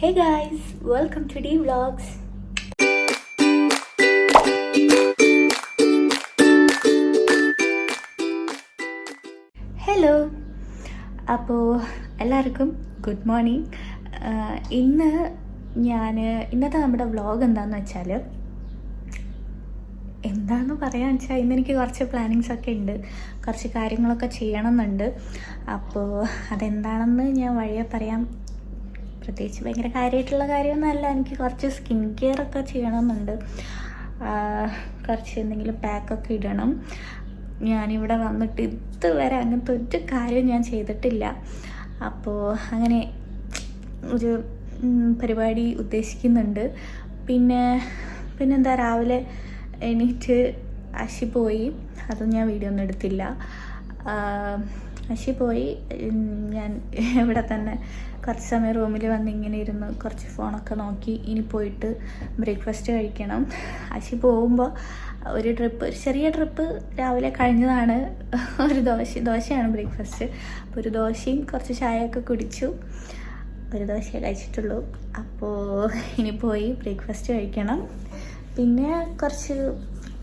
Hey guys, welcome to D Vlogs. Hello അപ്പോൾ എല്ലാവർക്കും good morning ഇന്ന് ഞാൻ ഇന്നത്തെ നമ്മുടെ വ്ളോഗ് എന്താണെന്ന് വെച്ചാൽ എന്താന്ന് പറയാന്ന് വെച്ചാൽ ഇന്ന് എനിക്ക് കുറച്ച് പ്ലാനിങ്സ് ഒക്കെ ഉണ്ട്. കുറച്ച് കാര്യങ്ങളൊക്കെ ചെയ്യണമെന്നുണ്ട്. അപ്പോൾ അതെന്താണെന്ന് ഞാൻ വഴിയെ പറയാം. പ്രത്യേകിച്ച് ഭയങ്കര കാര്യമായിട്ടുള്ള കാര്യമൊന്നുമല്ല. എനിക്ക് കുറച്ച് സ്കിൻ കെയർ ഒക്കെ ചെയ്യണമെന്നുണ്ട്. കുറച്ച് എന്തെങ്കിലും പാക്കൊക്കെ ഇടണം. ഞാനിവിടെ വന്നിട്ട് ഇതുവരെ അങ്ങനത്തെ ഒരു കാര്യം ഞാൻ ചെയ്തിട്ടില്ല. അപ്പോൾ അങ്ങനെ ഒരു പരിപാടി ഉദ്ദേശിക്കുന്നുണ്ട്. പിന്നെ പിന്നെന്താ രാവിലെ എണീറ്റ് അശി പോയി. അതും ഞാൻ വീഡിയോ ഒന്നും എടുത്തില്ല. അശി പോയി. ഞാൻ ഇവിടെ തന്നെ കുറച്ച് സമയം റൂമിൽ വന്ന് ഇങ്ങനെ ഇരുന്ന് കുറച്ച് ഫോണൊക്കെ നോക്കി ഇനി പോയിട്ട് ബ്രേക്ക്ഫാസ്റ്റ് കഴിക്കണം. അശി പോകുമ്പോൾ ഒരു ട്രിപ്പ് ഒരു ചെറിയ ട്രിപ്പ് രാവിലെ കഴിഞ്ഞതാണ്. ഒരു ദോശ ദോശയാണ് ബ്രേക്ക്ഫാസ്റ്റ്. അപ്പോൾ ഒരു ദോശയും കുറച്ച് ചായയൊക്കെ കുടിച്ചു. ഒരു ദോശയെ കഴിച്ചിട്ടുള്ളൂ. അപ്പോൾ ഇനി പോയി ബ്രേക്ക്ഫാസ്റ്റ് കഴിക്കണം. പിന്നെ കുറച്ച്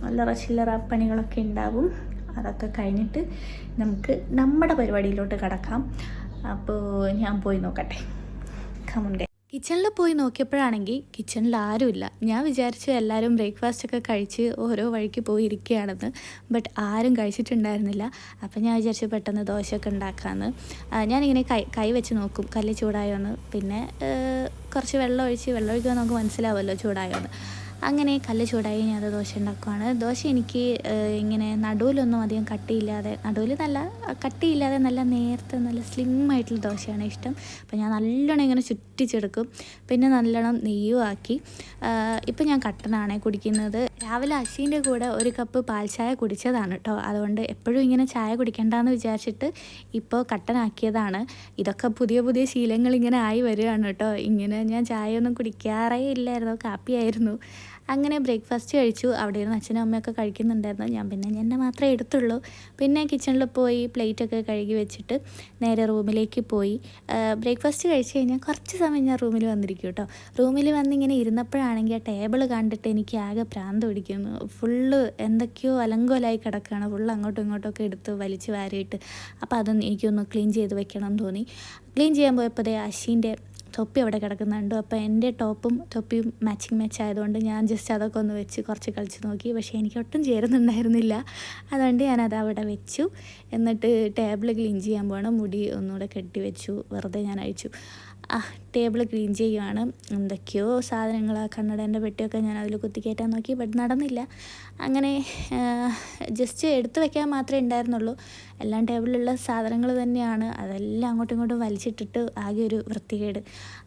ചില്ലറ ചില്ലറ പണികളൊക്കെ ഉണ്ടാവും. അതൊക്കെ കഴിഞ്ഞിട്ട് നമുക്ക് നമ്മുടെ പരിപാടിയിലോട്ട് കടക്കാം. അപ്പോൾ ഞാൻ പോയി നോക്കട്ടെ. കമുണ്ടേ കിച്ചണിൽ പോയി നോക്കിയപ്പോഴാണെങ്കിൽ കിച്ചണിൽ ആരുമില്ല. ഞാൻ വിചാരിച്ചു എല്ലാവരും ബ്രേക്ക്ഫാസ്റ്റ് ഒക്കെ കഴിച്ച് ഓരോ വഴിക്ക് പോയി ഇരിക്കുകയാണെന്ന് ബട്ട് ആരും കഴിച്ചിട്ടുണ്ടായിരുന്നില്ല. അപ്പം ഞാൻ വിചാരിച്ചു പെട്ടെന്ന് ദോശയൊക്കെ ഉണ്ടാക്കാമെന്ന് ഞാനിങ്ങനെ കൈ കൈ വെച്ച് നോക്കും കല്ല് ചൂടായോന്ന്. പിന്നെ കുറച്ച് വെള്ളം ഒഴിച്ച് വെള്ളം ഒഴിക്കുമ്പോൾ നമുക്ക് മനസ്സിലാവുമല്ലോ ചൂടായോന്ന്. അങ്ങനെ കല്ല് ചൂടായി ഞാൻ ദോശ ഉണ്ടാക്കുവാണ്. ദോശ എനിക്ക് ഇങ്ങനെ നടുവിലൊന്നും അധികം കട്ടിയില്ലാതെ നടുവിൽ നല്ല കട്ടിയില്ലാതെ നല്ല നേരത്തെ നല്ല സ്ലിം ആയിട്ടുള്ള ദോശയാണ് ഇഷ്ടം. അപ്പോൾ ഞാൻ നല്ലോണം ഇങ്ങനെ ചുറ്റിച്ചെടുക്കും. പിന്നെ നല്ലോണം നെയ്യും ആക്കി. ഇപ്പം ഞാൻ കട്ടനാണ് കുടിക്കുന്നത്. രാവിലെ അശീന്റെ കൂടെ ഒരു കപ്പ് പാൽ ചായ കുടിച്ചതാണ് കേട്ടോ അതുകൊണ്ട് എപ്പോഴും ഇങ്ങനെ ചായ കുടിക്കണ്ടെന്ന് വിചാരിച്ചിട്ട് ഇപ്പോൾ കട്ടനാക്കിയതാണ്. ഇതൊക്കെ പുതിയ പുതിയ ശീലങ്ങൾ ഇങ്ങനെ ആയി വരികയാണ് കേട്ടോ ഇങ്ങനെ ഞാൻ ചായ ഒന്നും കുടിക്കാറേ ഇല്ലായിരുന്നു. കാപ്പിയായിരുന്നു. അങ്ങനെ ബ്രേക്ക്ഫാസ്റ്റ് കഴിച്ചു. അവിടെ ഇരുന്ന് അച്ഛനും അമ്മയൊക്കെ കഴിക്കുന്നുണ്ടായിരുന്നു. ഞാൻ പിന്നെ എന്നെ മാത്രമേ എടുത്തുള്ളൂ. പിന്നെ കിച്ചണിൽ പോയി പ്ലേറ്റൊക്കെ കഴുകി വെച്ചിട്ട് നേരെ റൂമിലേക്ക് പോയി. ബ്രേക്ക്ഫാസ്റ്റ് കഴിച്ച് കഴിഞ്ഞാൽ കുറച്ച് സമയം ഞാൻ റൂമിൽ വന്നിരിക്കും കേട്ടോ. റൂമിൽ വന്നിങ്ങനെ ഇരുന്നപ്പോഴാണെങ്കിൽ ആ ടേബിൾ കണ്ടിട്ട് എനിക്ക് ആകെ പ്രാന്ത് പിടിക്കുന്നു. ഫുള്ള് എന്തൊക്കെയോ അലങ്കോലായി കിടക്കുകയാണ്. ഫുള്ള് അങ്ങോട്ടും ഇങ്ങോട്ടും ഒക്കെ എടുത്ത് വലിച്ച് വാരിയിട്ട്. അപ്പോൾ അതൊന്ന് എനിക്കൊന്ന് ക്ലീൻ ചെയ്ത് വെക്കണം എന്ന് തോന്നി. ക്ലീൻ ചെയ്യാൻ പോയപ്പോൾ അശീന്റെ തൊപ്പി അവിടെ കിടക്കുന്നുണ്ട്. അപ്പോൾ എന്റെ ടോപ്പും തൊപ്പിയും മാച്ചിങ് മാച്ച് ആയതുകൊണ്ട് ഞാൻ ജസ്റ്റ് അതൊക്കെ ഒന്ന് വെച്ച് കുറച്ച് കളിച്ച് നോക്കി. പക്ഷേ എനിക്ക് ഒട്ടും ചേരുന്നുണ്ടായിരുന്നില്ല. അതുകൊണ്ട് ഞാനത് അവിടെ വെച്ചു. എന്നിട്ട് ടേബിൾ ക്ലീൻ ചെയ്യാൻ പോകണം. മുടി ഒന്നുകൂടെ കെട്ടി വെച്ചു. വെറുതെ ഞാൻ അയച്ചു ആ ടേബിൾ ക്ലീൻ ചെയ്യുവാണ്. എന്തൊക്കെയോ സാധനങ്ങൾ ആ കണ്ണടേന്റെ പെട്ടിയൊക്കെ ഞാൻ അതിൽ കുത്തിക്കയറ്റാൻ നോക്കി ബട്ട് നടന്നില്ല. അങ്ങനെ ജസ്റ്റ് എടുത്തു വെക്കാൻ മാത്രമേ ഉണ്ടായിരുന്നുള്ളൂ. എല്ലാം ടേബിളിലുള്ള സാധനങ്ങൾ തന്നെയാണ്. അതെല്ലാം അങ്ങോട്ടും ഇങ്ങോട്ടും വലിച്ചിട്ടിട്ട് ആകെ ഒരു വൃത്തികേട്.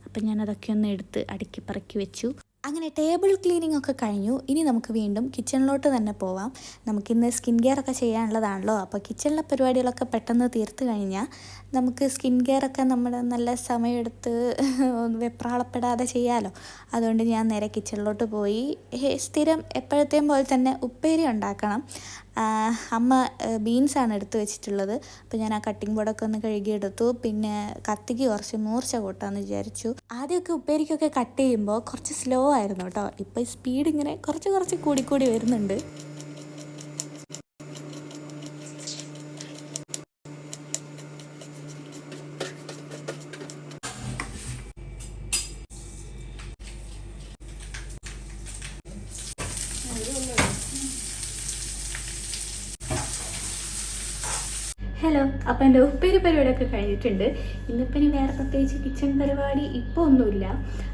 അപ്പം ഞാൻ അതൊക്കെ ഒന്ന് എടുത്ത് അടുക്കി പറക്കി വെച്ചു. അങ്ങനെ ടേബിൾ ക്ലീനിങ് ഒക്കെ കഴിഞ്ഞു. ഇനി നമുക്ക് വീണ്ടും കിച്ചണിലോട്ട് തന്നെ പോവാം. നമുക്കിന്ന് സ്കിൻ കെയർ ഒക്കെ ചെയ്യാനുള്ളതാണല്ലോ. അപ്പോൾ കിച്ചണിലെ പരിപാടികളൊക്കെ പെട്ടെന്ന് തീർത്ത് കഴിഞ്ഞാൽ നമുക്ക് സ്കിൻ കെയർ ഒക്കെ നമ്മുടെ നല്ല സമയമെടുത്ത് വെപ്രാളപ്പെടാതെ ചെയ്യാമല്ലോ അതുകൊണ്ട് ഞാൻ നേരെ കിച്ചണിലോട്ട് പോയി. സ്ഥിരം എപ്പോഴത്തെയും പോലെ തന്നെ ഉപ്പേരി ഉണ്ടാക്കണം. അമ്മ ബീൻസാണ് എടുത്ത് വെച്ചിട്ടുള്ളത്. അപ്പോൾ ഞാൻ ആ കട്ടിംഗ് ബോർഡൊക്കെ ഒന്ന് കഴുകിയെടുത്തു. പിന്നെ കത്തിക്ക് കുറച്ച് മൂർച്ച കൂട്ടാമെന്ന് വിചാരിച്ചു. ആദ്യമൊക്കെ ഉപ്പേരിക്കൊക്കെ കട്ട് ചെയ്യുമ്പോൾ കുറച്ച് സ്ലോ ആയിരുന്നു കേട്ടോ ഇപ്പോൾ സ്പീഡ് ഇങ്ങനെ കുറച്ച് കുറച്ച് കൂടിക്കൂടി വരുന്നുണ്ട്. ഹലോ അപ്പം എന്റെ ഉപ്പേരി പരിപാടിയൊക്കെ കഴിഞ്ഞിട്ടുണ്ട്. ഇന്നിപ്പം ഇനി വേറെ പ്രത്യേകിച്ച് കിച്ചൺ പരിപാടി ഇപ്പോൾ ഒന്നുമില്ല.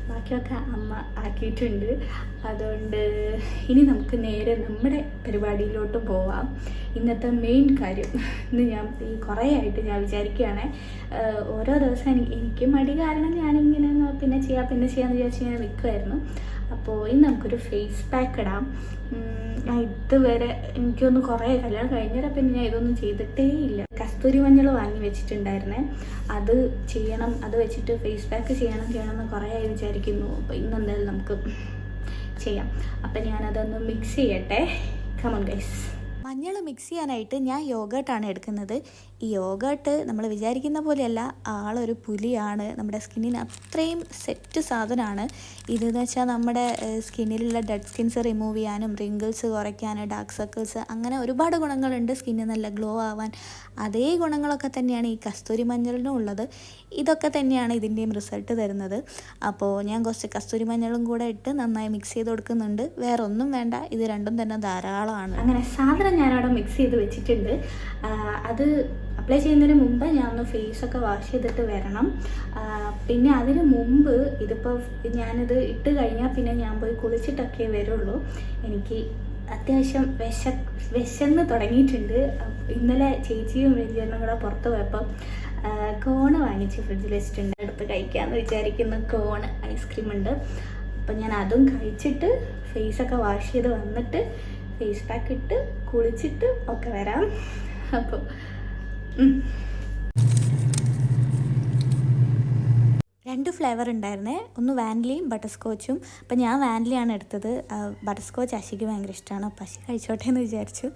ബാക്കിയൊക്കെ അമ്മ ആക്കിയിട്ടുണ്ട്. അതുകൊണ്ട് ഇനി നമുക്ക് നേരെ നമ്മുടെ പരിപാടിയിലോട്ട് പോവാം. ഇന്നത്തെ മെയിൻ കാര്യം ഇന്ന് ഞാൻ ഈ കുറേ ആയിട്ട് ഞാൻ വിചാരിക്കുകയാണ്. ഓരോ ദിവസം എനിക്ക് മടി കാരണം ഞാനിങ്ങനെ പിന്നെ ചെയ്യാം പിന്നെ ചെയ്യാമെന്ന് വിചാരിച്ച് ഇങ്ങനെ നിൽക്കുമായിരുന്നു അപ്പോൾ ഇന്ന് നമുക്കൊരു ഫേസ് പാക്ക് ഇടാം. ഞാൻ ഇതുവരെ എനിക്കൊന്ന് കുറേ കല്യാണം കഴിഞ്ഞാൽ പിന്നെ ഞാൻ ഇതൊന്നും ചെയ്തിട്ടേ ഇല്ല. കസ്തൂരി മഞ്ഞൾ വാങ്ങി വെച്ചിട്ടുണ്ടായിരുന്നേ. അത് ചെയ്യണം അത് വെച്ചിട്ട് ഫേസ് പാക്ക് ചെയ്യണം ചെയ്യണം എന്ന് കുറേ ആയി വിചാരിക്കുന്നു. അപ്പോൾ ഇന്ന് എന്തായാലും നമുക്ക് ചെയ്യാം. അപ്പം ഞാനതൊന്ന് മിക്സ് ചെയ്യട്ടെ. കമൺ ഗൈസ് മഞ്ഞൾ മിക്സ് ചെയ്യാനായിട്ട് ഞാൻ യോഗേട്ടാണ് എടുക്കുന്നത്. ഈ യോഗേട്ട് നമ്മൾ വിചാരിക്കുന്ന പോലെയല്ല ആളൊരു പുലിയാണ്. നമ്മുടെ സ്കിന്നിന് അത്രയും സെറ്റ് സാധനമാണ്. ഇതെന്ന് വെച്ചാൽ നമ്മുടെ സ്കിന്നിലുള്ള ഡെഡ് സ്കിൻസ് റിമൂവ് ചെയ്യാനും റിങ്കിൾസ് കുറയ്ക്കാനും ഡാർക്ക് സർക്കിൾസ് അങ്ങനെ ഒരുപാട് ഗുണങ്ങളുണ്ട് സ്കിന്ന് നല്ല ഗ്ലോ ആവാൻ. അതേ ഗുണങ്ങളൊക്കെ തന്നെയാണ് ഈ കസ്തൂരി മഞ്ഞളിനും ഉള്ളത്. ഇതൊക്കെ തന്നെയാണ് ഇതിന്റെയും റിസൾട്ട് തരുന്നത്. അപ്പോൾ ഞാൻ കുറച്ച് കസ്തൂരി മഞ്ഞളും കൂടെ ഇട്ട് നന്നായി മിക്സ് ചെയ്ത് കൊടുക്കുന്നുണ്ട്. വേറെ ഒന്നും വേണ്ട ഇത് രണ്ടും തന്നെ ധാരാളമാണ്. അങ്ങനെ സാധനം ഞാനവിടെ മിക്സ് ചെയ്ത് വെച്ചിട്ടുണ്ട്. അത് അപ്ലൈ ചെയ്യുന്നതിന് മുമ്പ് ഞാൻ ഒന്ന് ഫേസൊക്കെ വാഷ് ചെയ്തിട്ട് വരണം. പിന്നെ അതിന് മുമ്പ് ഇതിപ്പോൾ ഞാനിത് ഇട്ട് കഴിഞ്ഞാൽ പിന്നെ ഞാൻ പോയി കുളിച്ചിട്ടൊക്കെ വരുള്ളൂ. എനിക്ക് അത്യാവശ്യം വിശ വിശന്ന് തുടങ്ങിയിട്ടുണ്ട്. ഇന്നലെ ചേച്ചിയും വലിയണ്ണും കൂടെ പുറത്ത് പോയപ്പം കോണ് വാങ്ങിച്ച് ഫ്രിഡ്ജിൽ വെച്ചിട്ടുണ്ട്. എടുത്ത് കഴിക്കാമെന്ന് വിചാരിക്കുന്ന. കോണ് ഐസ്ക്രീം ഉണ്ട്. അപ്പം ഞാൻ അതും കഴിച്ചിട്ട് ഫേസൊക്കെ വാഷ് ചെയ്ത് വന്നിട്ട് ഫേസ് പാക്ക് ഇട്ട് കുളിച്ചിട്ട് ഒക്കെ വരാം. അപ്പോൾ രണ്ട് ഫ്ലേവർ ഉണ്ടായിരുന്നേ. ഒന്ന് വാനിലയും ബട്ടർ സ്കോച്ചും അപ്പം ഞാൻ വാനിലയാണ് എടുത്തത്. ബട്ടർ സ്കോച്ച് അശിക്ക് ഭയങ്കര ഇഷ്ടമാണ്. അപ്പം അശി കഴിച്ചോട്ടെ എന്ന് വിചാരിച്ചു.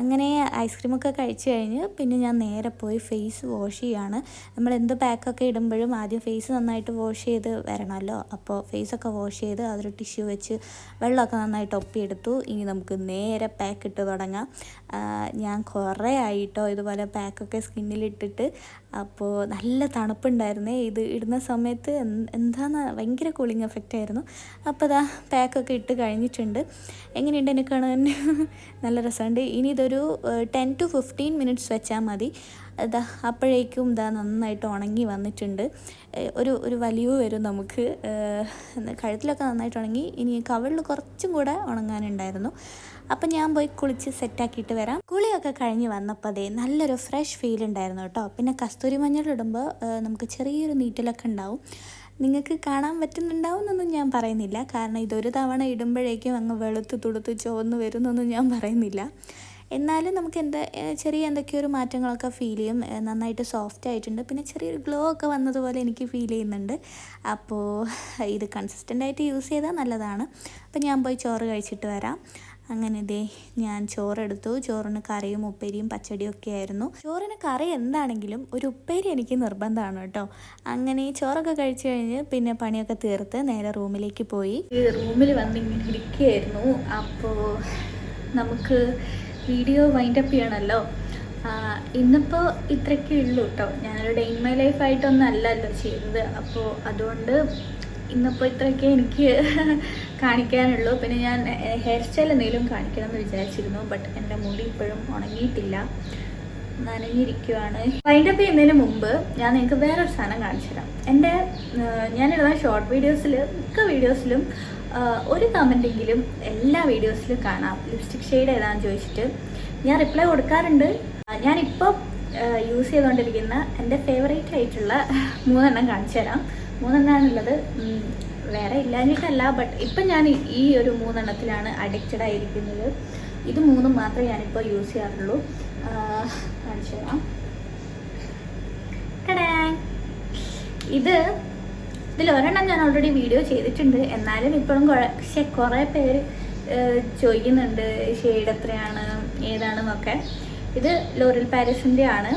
അങ്ങനെ ഐസ്ക്രീമൊക്കെ കഴിച്ച് കഴിഞ്ഞ് പിന്നെ ഞാൻ നേരെ പോയി ഫേസ് വാഷ് ചെയ്യാണ് നമ്മൾ എന്ത് പാക്കൊക്കെ ഇടുമ്പോഴും ആദ്യം ഫേസ് നന്നായിട്ട് വാഷ് ചെയ്ത് വരണമല്ലോ. അപ്പോൾ ഫേസൊക്കെ വാഷ് ചെയ്ത് അതൊരു ടിഷ്യൂ വെച്ച് വെള്ളമൊക്കെ നന്നായിട്ട് ഒപ്പിയെടുത്തു. ഇനി നമുക്ക് നേരെ പാക്ക് ഇട്ട് തുടങ്ങാം. ഞാൻ കുറേ ആയിട്ടോ ഇതുപോലെ പാക്കൊക്കെ സ്കിന്നിലിട്ടിട്ട് അപ്പോൾ നല്ല തണുപ്പുണ്ടായിരുന്നേ. ഇത് ഇടുന്ന സമയത്ത് എന്ത് എന്താന്ന് ഭയങ്കര കൂളിംഗ് എഫക്റ്റ് ആയിരുന്നു. അപ്പോൾ ഇതാ പാക്കൊക്കെ ഇട്ട് കഴിഞ്ഞിട്ടുണ്ട്. എങ്ങനെയുണ്ട് എന്നെ കാണാൻ? നല്ല രസമുണ്ട്. ഇനി ഇതൊരു ടെൻ ടു ഫിഫ്റ്റീൻ മിനിറ്റ്സ് വെച്ചാൽ മതി. ഇതാ അപ്പോഴേക്കും ഇതാ നന്നായിട്ട് ഉണങ്ങി വന്നിട്ടുണ്ട്. ഒരു ഒരു വലിയ വരും നമുക്ക്. കഴുത്തിലൊക്കെ നന്നായിട്ട് ഉണങ്ങി. ഇനി കവിളിൽ കുറച്ചും കൂടെ ഉണങ്ങാനുണ്ടായിരുന്നു. അപ്പം ഞാൻ പോയി കുളിച്ച് സെറ്റാക്കിയിട്ട് വരാം. കുളിയൊക്കെ കഴിഞ്ഞ് വന്നപ്പോൾ അതേ നല്ലൊരു ഫ്രഷ് ഫീൽ ഉണ്ടായിരുന്നു കേട്ടോ. പിന്നെ കസ്തൂരി മഞ്ഞൾ ഇടുമ്പോൾ നമുക്ക് ചെറിയൊരു നീറ്റലൊക്കെ ഉണ്ടാവും. നിങ്ങൾക്ക് കാണാൻ പറ്റുന്നുണ്ടാവും എന്നൊന്നും ഞാൻ പറയുന്നില്ല. കാരണം ഇതൊരു തവണ ഇടുമ്പോഴേക്കും അങ്ങ് വെളുത്ത് തുടുത്ത് ചുവന്ന് വരുന്നൊന്നും ഞാൻ പറയുന്നില്ല. എന്നാലും നമുക്ക് എന്താ ചെറിയ എന്തൊക്കെയോ ഒരു മാറ്റങ്ങളൊക്കെ ഫീൽ ചെയ്യും. നന്നായിട്ട് സോഫ്റ്റ് ആയിട്ടുണ്ട്. പിന്നെ ചെറിയൊരു ഗ്ലോ ഒക്കെ വന്നതുപോലെ എനിക്ക് ഫീൽ ചെയ്യുന്നുണ്ട്. അപ്പോൾ ഇത് കൺസിസ്റ്റന്റ് ആയിട്ട് യൂസ് ചെയ്താൽ നല്ലതാണ്. അപ്പോൾ ഞാൻ പോയി ചോറ് കഴിച്ചിട്ട് വരാം. അങ്ങനെ ദേ ഞാൻ ചോറെടുത്തു. ചോറിന് കറിയും ഉപ്പേരിയും പച്ചടിയും ഒക്കെ ആയിരുന്നു. ചോറിന് കറി എന്താണെങ്കിലും ഒരു ഉപ്പേരി എനിക്ക് നിർബന്ധമാണ് കേട്ടോ. അങ്ങനെ ചോറൊക്കെ കഴിച്ചു കഴിഞ്ഞ് പിന്നെ പണിയൊക്കെ തീർത്ത് നേരെ റൂമിലേക്ക് പോയി. റൂമിൽ വന്ന് ഇരിക്കുകയായിരുന്നു. അപ്പോൾ നമുക്ക് വീഡിയോ വൈൻഡപ്പ് ചെയ്യണമല്ലോ ഇന്നിപ്പോൾ ഇത്രയ്ക്കേ ഉള്ളൂ കേട്ടോ ഞാനൊരു ഡേ ഇൻ മൈ ലൈഫായിട്ടൊന്നും അല്ലല്ലോ ചെയ്തത്. അപ്പോൾ അതുകൊണ്ട് ഇന്നിപ്പോൾ ഇത്രയൊക്കെ എനിക്ക് കാണിക്കാനുള്ളൂ. പിന്നെ ഞാൻ ഹെയർ സ്റ്റൈൽ എന്തെങ്കിലും കാണിക്കണം എന്ന് വിചാരിച്ചിരുന്നു. ബട്ട് എന്റെ മുടി ഇപ്പോഴും ഉണങ്ങിയിട്ടില്ല. നനഞ്ഞിരിക്കുവാണ്. വൈൻഡപ്പ് ചെയ്യുന്നതിന് മുമ്പ് ഞാൻ നിങ്ങൾക്ക് വേറൊരു സാധനം കാണിച്ചു തരാം എന്റെ ഞാനിടുന്ന ഷോർട്ട് വീഡിയോസിൽ മിക്ക വീഡിയോസിലും ഒരു കമന്റെങ്കിലും എല്ലാ വീഡിയോസിലും കാണാം. ലിപ്സ്റ്റിക് ഷെയ്ഡ് ഏതാണെന്ന് ചോദിച്ചിട്ട് ഞാൻ റിപ്ലൈ കൊടുക്കാറുണ്ട്. ഞാനിപ്പോൾ യൂസ് ചെയ്തുകൊണ്ടിരിക്കുന്ന എന്റെ ഫേവറേറ്റ് ആയിട്ടുള്ള മൂന്നെണ്ണം കാണിച്ചു തരാം. മൂന്നെണ്ണമാണുള്ളത് വേറെ ഇല്ലാഞ്ഞിട്ടല്ല ബട്ട് ഇപ്പം ഞാൻ ഈ- ഒരു മൂന്നെണ്ണത്തിലാണ് അഡിക്റ്റഡ് ആയിരിക്കുന്നത്. ഇത് മൂന്നും മാത്രമേ ഞാനിപ്പോൾ യൂസ് ചെയ്യാറുള്ളൂ. കാണിച്ചു തരാം. ഇത് ഇതിൽ ഒരെണ്ണം ഞാൻ ഓൾറെഡി വീഡിയോ ചെയ്തിട്ടുണ്ട്. എന്നാലും ഇപ്പോഴും പക്ഷെ കുറേ പേര് ചോദിക്കുന്നുണ്ട് ഷെയ്ഡ് എത്രയാണ്? ഏതാണെന്നൊക്കെ. ഇത് ലോറിൽ പാരീസിന്റെ ആണ്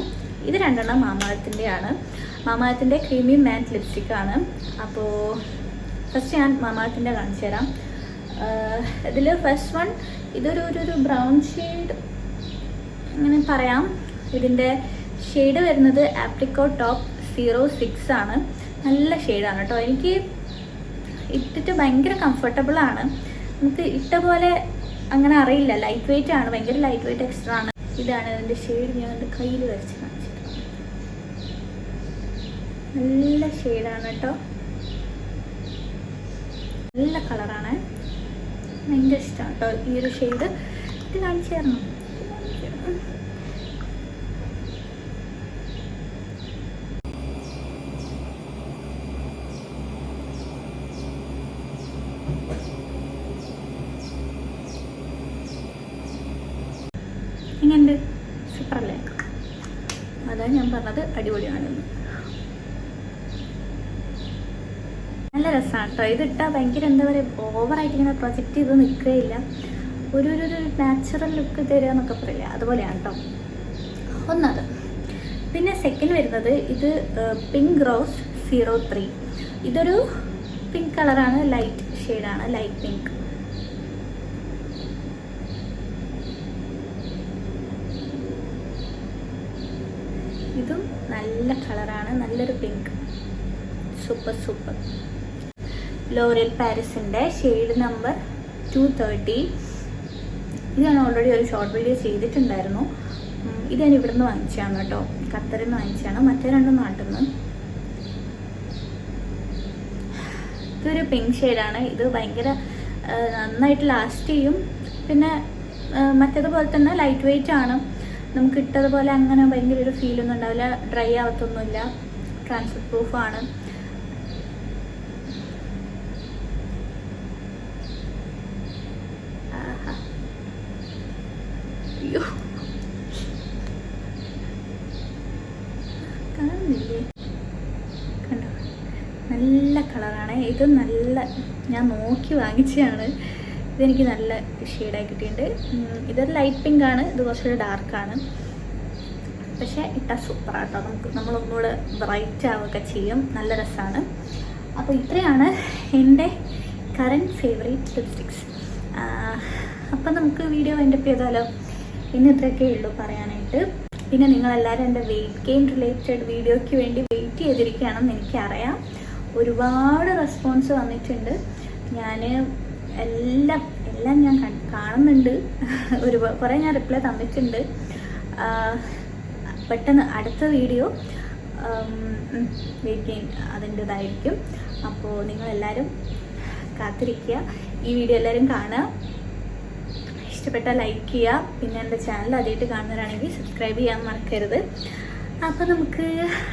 ഇത് രണ്ടെണ്ണം മാമാഴത്തിന്റെ ആണ് മാമാഴത്തിന്റെ ക്രീമി മാറ്റ് ലിപ്സ്റ്റിക് ആണ്. അപ്പോൾ ഫസ്റ്റ് ഞാൻ മാമാഴത്തിന്റെ കാണിച്ചു തരാം. ഇതിൽ ഫസ്റ്റ് വൺ ഇതൊരു ഒരു ഒരു ബ്രൗൺ ഷെയ്ഡ് അങ്ങനെ പറയാം. ഇതിന്റെ ഷെയ്ഡ് വരുന്നത് ആപ്രിക്കോ ടോപ്പ് സീറോ സിക്സ് ആണ്. നല്ല ഷെയ്ഡാണ് കേട്ടോ എനിക്ക് ഇട്ടിട്ട് ഭയങ്കര കംഫർട്ടബിൾ ആണ്. നമുക്ക് ഇട്ട പോലെ അങ്ങനെ അറിയില്ല. ലൈറ്റ് വെയിറ്റ് ആണ്. ഭയങ്കര ലൈറ്റ് വെയിറ്റ് എക്സ്ട്രാ ആണ്. ഇതാണ് ഇതിന്റെ ഷെയ്ഡ് ഞാൻ എന്റെ കയ്യിൽ വരച്ച് കാണിച്ചിട്ടുണ്ട്. നല്ല ഷെയ്ഡാണ് കേട്ടോ നല്ല കളറാണ് ഭയങ്കര ഇഷ്ടമാണ് കേട്ടോ ഈ ഒരു ഷെയ്ഡ് ഇത് കാണിച്ചു തരണം എങ്ങനെയുണ്ട് സൂപ്പറല്ലേ അതാ അടിപൊളിയാണ്. നല്ല രസമാണ് കേട്ടോ ഇതിട്ടാൽ ഭയങ്കര എന്താ പറയുക ഓവറായിട്ട് ഇങ്ങനെ പ്രൊജക്റ്റ് ചെയ്ത് നിൽക്കുകയില്ല. ഒരു ഒരു ഒരു നാച്ചുറൽ ലുക്ക് തരിക എന്നൊക്കെ പറയില്ല അതുപോലെയാണ് കേട്ടോ ഒന്നത്. പിന്നെ സെക്കൻഡ് വരുന്നത് ഇത് പിങ്ക് റോസ് സീറോ ത്രീ ഇതൊരു പിങ്ക് കളറാണ് ലൈറ്റ് ഷെയ്ഡാണ് ലൈറ്റ് പിങ്ക് ഇതും നല്ല കളറാണ് നല്ലൊരു പിങ്ക്. Super super. ലോറിയൽ പാരിസിന്റെ ഷെയ്ഡ് നമ്പർ ടു തേർട്ടി ഇത് ഞാൻ ഓൾറെഡി ഒരു ഷോർട്ട് വീഡിയോ ചെയ്തിട്ടുണ്ടായിരുന്നു. ഇത് ഞാൻ ഇവിടുന്ന് വാങ്ങിച്ചതാണ് കേട്ടോ. ഖത്തറിൽ നിന്ന് വാങ്ങിച്ചതാണ്. മറ്റേ രണ്ടും നാട്ടിൽ നിന്ന്. ഇതൊരു പിങ്ക് ഷെയ്ഡാണ് ഇത് ഭയങ്കര നന്നായിട്ട് ലാസ്റ്റ് ചെയ്യും. പിന്നെ മറ്റേതുപോലെ തന്നെ ലൈറ്റ് വെയിറ്റ് ആണ്. നമുക്ക് ഇട്ടതുപോലെ അങ്ങനെ ഭയങ്കര ഒരു ഒന്നും ഉണ്ടാവില്ല. ഡ്രൈ ആവത്തൊന്നുമില്ല. ട്രാൻസ്ഫർ പ്രൂഫ് ആണ്. ആഹാ. അയ്യോ. കണ്ടോ? നല്ല കളറാണ്. ഇത് നല്ല ഞാൻ നോക്കി വാങ്ങിച്ചതാണ്. ഇതെനിക്ക് നല്ല ഷെയ്ഡായി കിട്ടിയിട്ടുണ്ട്. ഇതൊരു ലൈറ്റ് പിങ്ക് ആണ്. ഇത് കുറച്ചുകൂടി ഡാർക്കാണ് പക്ഷേ ഇട്ടാൽ സൂപ്പറാട്ടോ നമുക്ക് നമ്മളൊന്നുകൂടെ ബ്രൈറ്റ് ആവുകയൊക്കെ ചെയ്യും. നല്ല രസമാണ് അപ്പോൾ ഇത്രയാണ് എന്റെ കറന്റ് ഫേവറേറ്റ് ലിപ്സ്റ്റിക്സ് അപ്പം നമുക്ക് വീഡിയോ എന്റെ ചെയ്താലോ? ഇന്ന് ഇത്രയൊക്കെ ഉള്ളൂ പറയാനായിട്ട്. പിന്നെ നിങ്ങളെല്ലാവരും എന്റെ വെയിറ്റ് ഗെയിൻ റിലേറ്റഡ് വീഡിയോയ്ക്ക് വേണ്ടി വെയിറ്റ് ചെയ്തിരിക്കുകയാണെന്ന് എനിക്കറിയാം. ഒരുപാട് റെസ്പോൺസ് വന്നിട്ടുണ്ട്. ഞാൻ എല്ലാം എല്ലാം ഞാൻ കാണുന്നുണ്ട്. ഒരു കുറേ ഞാൻ റിപ്ലൈ തന്നിട്ടുണ്ട്. പെട്ടെന്ന് അടുത്ത വീഡിയോ വെയിറ്റ് ഗെയിൻ അതിന്റെതായിരിക്കും. അപ്പോൾ നിങ്ങളെല്ലാവരും കാത്തിരിക്കുക. ഈ വീഡിയോ എല്ലാവരും കാണുക. ഇഷ്ടപ്പെട്ട ലൈക്ക് ചെയ്യുക. പിന്നെ എന്റെ ചാനൽ ആദ്യമായിട്ട് കാണുന്നവരാണെങ്കിൽ സബ്സ്ക്രൈബ് ചെയ്യാൻ മറക്കരുത്. അപ്പോൾ നമുക്ക്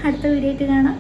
അടുത്ത വീഡിയോ ആയിട്ട് കാണാം.